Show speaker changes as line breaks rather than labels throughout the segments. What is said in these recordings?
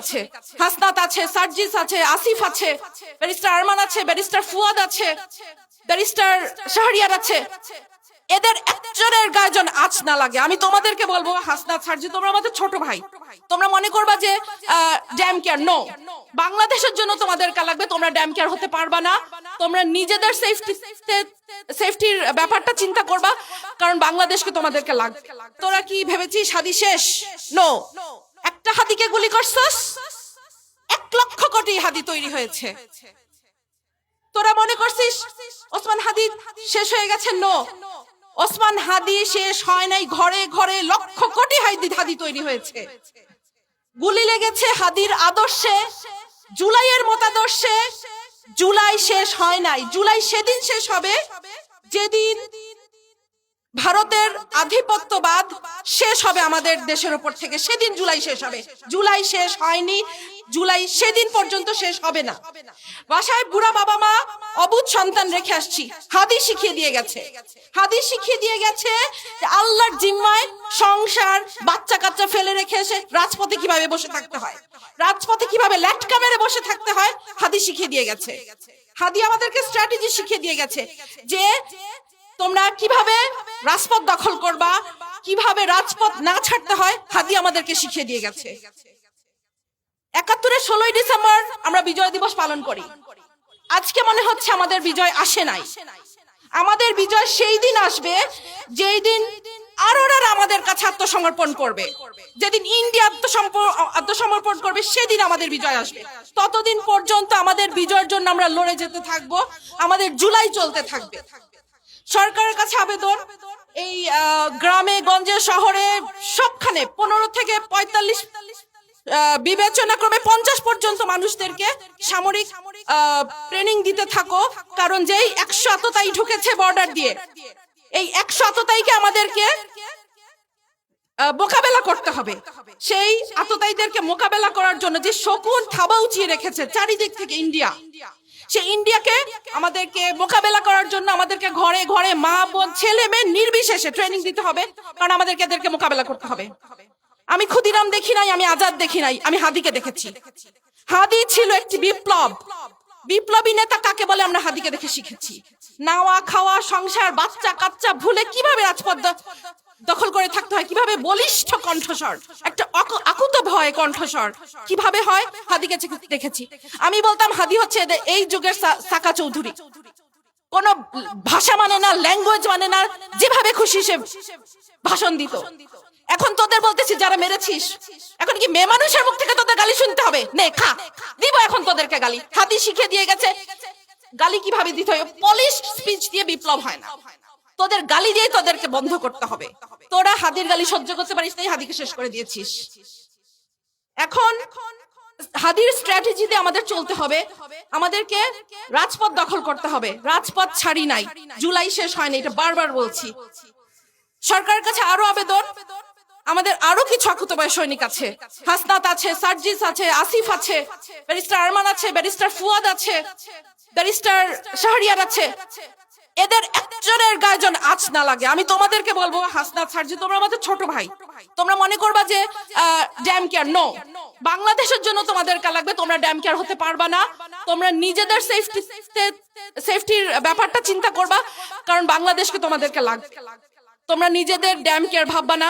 আছে। হাসনাত আছে, সার্জিস আছে, আসিফ আছে, ব্যারিস্টার আরমান আছে, ব্যারিস্টার ফুয়াদ আছে, ব্যারিস্টার শাহরিয়ার আছে। এদের একজনের আজ না লাগে। আমি তোমাদেরকে বলব, হাসনাত সার্জি তোমরা আমাদের ছোট ভাই। তোমরা মনে করবা যে ড্যাম কেয়ার, নো। বাংলাদেশের জন্য তোমাদেরকে লাগবে, তোমরা ড্যাম কেয়ার হতে পারবা না। তোমরা নিজেদের সেফটি সেফটির ব্যাপারটা চিন্তা করবা, কারণ বাংলাদেশকে তোমাদেরকে লাগবে। তোরা কি ভেবেছিস, হাদি শেষ? নো। একটা হাতিকে গুলি করছস? এক লক্ষ কোটি হাদি তৈরি হয়েছে। তোরা মনে করছিস ওসমান হাদি শেষ হয়ে গেছে? নো। ওসমান হাদি শেষ হয় নাই, ঘরে ঘরে লক্ষ কোটি হাদি হাদি তৈরি হয়েছে। গুলি লেগেছে হাদির আদর্শে, জুলাইয়ের মতাদর্শে। জুলাই শেষ হয় নাই। জুলাই সেদিন শেষ হবে, যেদিন ভারতের আধিপত্যবাদ শেষ হবে আমাদের দেশের উপর থেকে। সেদিন জুলাই শেষ হবে। জুলাই শেষ হয়নি। জুলাই সেদিন পর্যন্ত শেষ হবে না। বাসায় বুড়া বাবা মা, অবুধ সন্তান রেখে আসছি। হাদি শিখিয়ে দিয়ে গেছে। হাদি শিখিয়ে দিয়ে গেছে আল্লাহর জিম্মায় সংসার বাচ্চা কাচ্চা ফেলে রেখে এসে রাজপথে কীভাবে বসে থাকতে হয়? রাজপথে কীভাবে ল্যাটকা মেরে বসে থাকতে হয়? হাদি শিখিয়ে দিয়ে গেছে। হাদি আমাদেরকে স্ট্র্যাটেজি শিখিয়ে দিয়ে গেছে যে তোমরা কীভাবে রাজপথ দখল করবা? কীভাবে রাজপথ না ছাড়তে হয়? হাদি আমাদেরকে শিখিয়ে দিয়ে গেছে। একাত্তরের ষোলোই ডিসেম্বর আমরা বিজয় দিবস পালন করি। আজকে মনে হচ্ছে আমাদের বিজয় আসে নাই। আমাদের বিজয় সেই দিন আসবে যেই দিন আরোরা আমাদের কাছে আত্মসমর্পণ করবে। যেদিন ইন্ডিয়া আত্মসমর্পণ করবে, সেদিন আমাদের বিজয় আসবে। ততদিন পর্যন্ত আমাদের বিজয়ের জন্য আমরা লড়ে যেতে থাকব। আমাদের জুলাই চলতে থাকবে। সরকারের কাছে আবেদন। এই গ্রামে, গঞ্জে, শহরে সবখানে পনেরো থেকে পঁয়তাল্লিশ বিবেচনা ক্রমে পঞ্চাশ পর্যন্ত মানুষদেরকে সামরিক ট্রেনিং দিতে থাকো। কারণ যেই একশো আততাই ঢুকেছে বর্ডার দিয়ে, এই একশো আততাইকে আমাদেরকে মোকাবেলা করতে হবে। সেই আততায়ীদেরকে মোকাবেলা করার জন্য যে শকুন থাবা উঁচিয়ে রেখেছে চারিদিক থেকে ইন্ডিয়া সে ইন্ডিয়াকে আমাদেরকে মোকাবেলা করার জন্য আমাদেরকে ঘরে ঘরে মা, বোন, ছেলে মেয়ে নির্বিশেষে ট্রেনিং দিতে হবে, কারণ আমাদেরকে এদেরকে মোকাবেলা করতে হবে। আমি ক্ষুদিরাম দেখি নাই, আমি আজাদ দেখি নাই, আমি হাদিকে দেখেছি। হাদি ছিল একটি বিপ্লব। বিপ্লবী নেতা কাকে বলে আমরা হাদিকে দেখে শিখেছি। নাওয়া, খাওয়া, সংসার, বাচ্চা কাচ্চা ভুলে কীভাবে রাজপথ দখল করে থাকতে হয়। কীভাবে বলিষ্ঠ কণ্ঠস্বর, একটা আকুত ভয় কণ্ঠস্বর, কীভাবে হয়? হাদিকে চে- দেখেছি। আমি বলতাম, হাদি হচ্ছে এই যুগের সাকা চৌধুরী। কোন ভাষা মানে না ল্যাঙ্গুয়েজ মানে না, যেভাবে খুশি সে ভাষণ দিত। এখন তোদের বলতেছি, যারা মেরেছিস, এখন কি মেয়ে মানুষের মুখ থেকে তোদের গালি শুনতে হবে? নে, খা। দিব এখন তোদেরকে গালি। হাদি শিখে দিয়ে গেছে। গালি কীভাবে দিতে হয়? পলিশ স্পিচ দিয়ে বিপ্লব হয় না। তোদের গালি দিয়ে তোদেরকে বন্ধ করতে হবে। তোরা হাদির গালি সহ্য করতে পারিস তাই হাদিকে শেষ করে দিয়েছিস। এখন হাদির স্ট্র্যাটেজিতে আমাদের চলতে হবে। আমাদেরকে রাজপথ দখল করতে হবে। রাজপথ ছাড়ি নাই। জুলাই শেষ হয়নি এটা বারবার বলছি। সরকারের কাছে আরও আবেদন। আমাদের আরও কিছু আকুতবায় সৈনিক আছে। হাসনাত আছে, সার্জিস আছে, আসিফ আছে, ব্যারিস্টার আরমান আছে, ব্যারিস্টার ফুয়াদ আছে, ব্যারিস্টার শাহরিয়ার আছে। এদের একজনের গায়ে আজ না লাগে। আমি তোমাদেরকে বলব হাসনাত সার্জি, তোমরা আমাদের ছোট ভাই। তোমরা মনে করবা যে ড্যাম কেয়ার নো বাংলাদেশের জন্য তোমাদের তোমাদেরকে লাগবে, তোমরা ড্যাম কেয়ার হতে পারবা না। তোমরা নিজেদের সেফটি সেফটির ব্যাপারটা চিন্তা করবা, কারণ বাংলাদেশকে তোমাদেরকে লাগবে। তোমরা নিজেদের ড্যাম কেয়ার ভাববা না।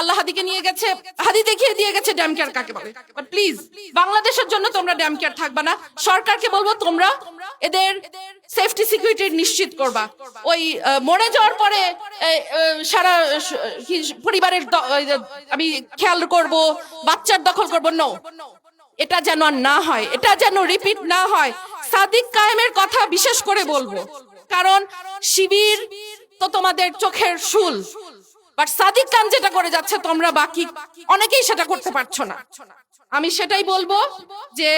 আল্লাহ হাদিকে নিয়ে গেছে হাদি দেখিয়ে দিয়ে গেছে ড্যাম কেয়ার কাকে বলে। বাট প্লিজ বাংলাদেশের জন্য তোমরা ড্যাম কেয়ার থাকবা না। সরকারকে বলব তোমরা এদের সেফটি সিকিউরিটি নিশ্চিত করবা। ওই মরে যাওয়ার পরে সারা পরিবারের আমি খেয়াল করব, বাচ্চার দখল করব। নো এটা যেন না হয়, এটা যেন রিপিট না হয়। সাদিক কায়েমের কথা বিশেষ করে বলব। কারণ শিবির তো তোমাদের চোখের শুল। বাট সাদিক খান যেটা করে যাচ্ছে, তোমরা বাকি অনেকেই সেটা করতে পারছ না। আমি সেটাই বলব যে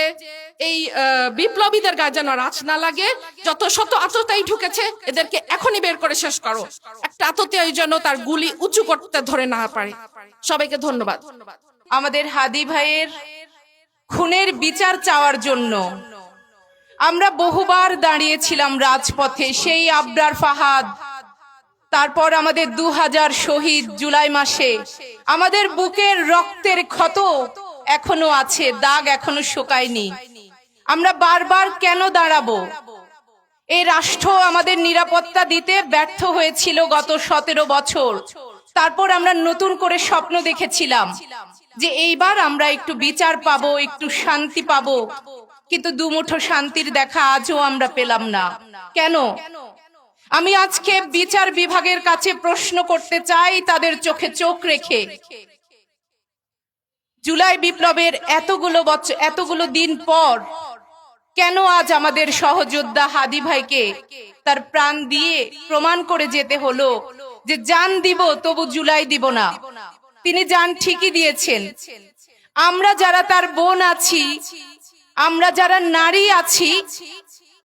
এই বিপ্লবীদের গায়ে যেন রাজ না লাগে, যত শত আততাই ঢুকেছে, এদেরকে এখনই বের করে শেষ করো। একটা আততাই যেন তার গুলি উঁচু করতে ধরে না পারে। সবাইকে ধন্যবাদ।
আমাদের হাদি ভাইয়ের খুনের বিচার চাওয়ার জন্য আমরা বহুবার দাঁড়িয়েছিলাম রাজপথে, সেই আবরার ফাহাদ তারপর আমাদের দু হাজার শহীদ জুলাই মাসে আমাদের বুকের রক্তের ক্ষত এখনও আছে, দাগ এখনও শোকায়নি। আমরা বারবার কেন দাঁড়াবো? এই রাষ্ট্র আমাদের নিরাপত্তা দিতে ব্যর্থ হয়েছিল গত সতেরো বছর। তারপর আমরা নতুন করে স্বপ্ন দেখেছিলাম যে এইবার আমরা একটু বিচার পাবো, একটু শান্তি পাবো। কিন্তু দুমুঠো শান্তির দেখা আজও আমরা পেলাম না। কেন? আমি আজকে বিচার বিভাগের কাছে প্রশ্ন করতে চাই, তাদের চোখে চোখ রেখে। জুলাই বিপ্লবের এতগুলো বছর, এতগুলো দিন পর কেন আজ আমাদের সহযোদ্ধা হাদি ভাইকে তার প্রাণ দিয়ে প্রমাণ করে যেতে হলো যে যান দিব, তবু জুলাই দিব না। তিনি যান ঠিকই দিয়েছেন। আমরা যারা তার বোন আছি, আমরা যারা নারী আছি